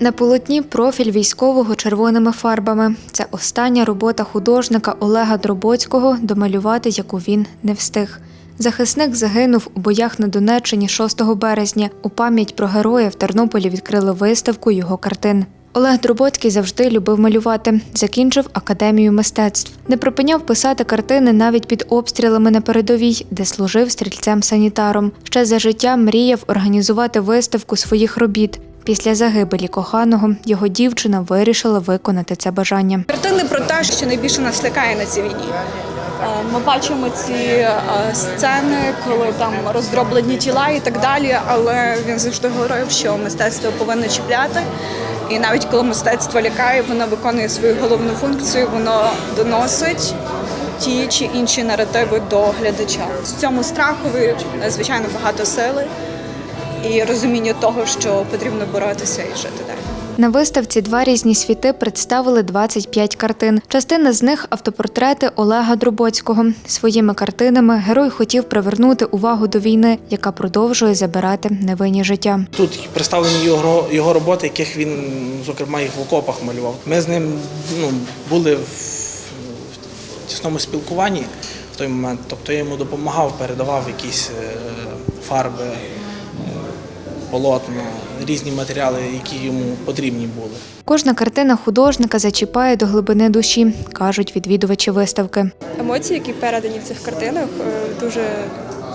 На полотні профіль військового червоними фарбами. Це остання робота художника Олега Дробоцького, домалювати яку він не встиг. Захисник загинув у боях на Донеччині 6 березня. У пам'ять про героя в Тернополі відкрили виставку його картин. Олег Дробоцький завжди любив малювати. Закінчив академію мистецтв. Не припиняв писати картини навіть під обстрілами на передовій, де служив стрільцем-санітаром. Ще за життя мріяв організувати виставку своїх робіт. Після загибелі коханого його дівчина вирішила виконати це бажання. Картини про те, що найбільше нас лякає на цій війні. Е, Ми бачимо ці е, сцени, коли там роздроблені тіла і так далі. Але він завжди говорив, що мистецтво повинно чіпляти. І навіть коли мистецтво лякає, воно виконує свою головну функцію, воно доносить ті чи інші наративи до глядача. В цьому страхові звичайно багато сили і розуміння того, що потрібно боротися і жити далі. На виставці два різні світи представили 25 картин. Частина з них автопортрети Олега Дробоцького. Своїми картинами герой хотів привернути увагу до війни, яка продовжує забирати невинні життя. Тут представлені його, його роботи, яких він, зокрема, їх в окопах малював. Ми з ним ну, були в, в тісному спілкуванні в той момент. Тобто я йому допомагав, передавав якісь е, фарби, полотна, різні матеріали, які йому потрібні були. Кожна картина художника зачіпає до глибини душі, кажуть відвідувачі виставки. Емоції, які передані в цих картинах, е, дуже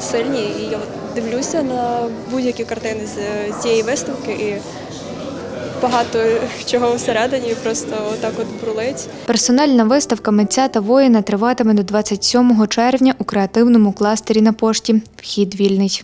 сильні. І я дивлюся на будь-які картини з цієї виставки і багато чого всередині просто отак от брулить. Персональна виставка митця та воїна триватиме до 27 червня у креативному кластері на пошті. Вхід вільний.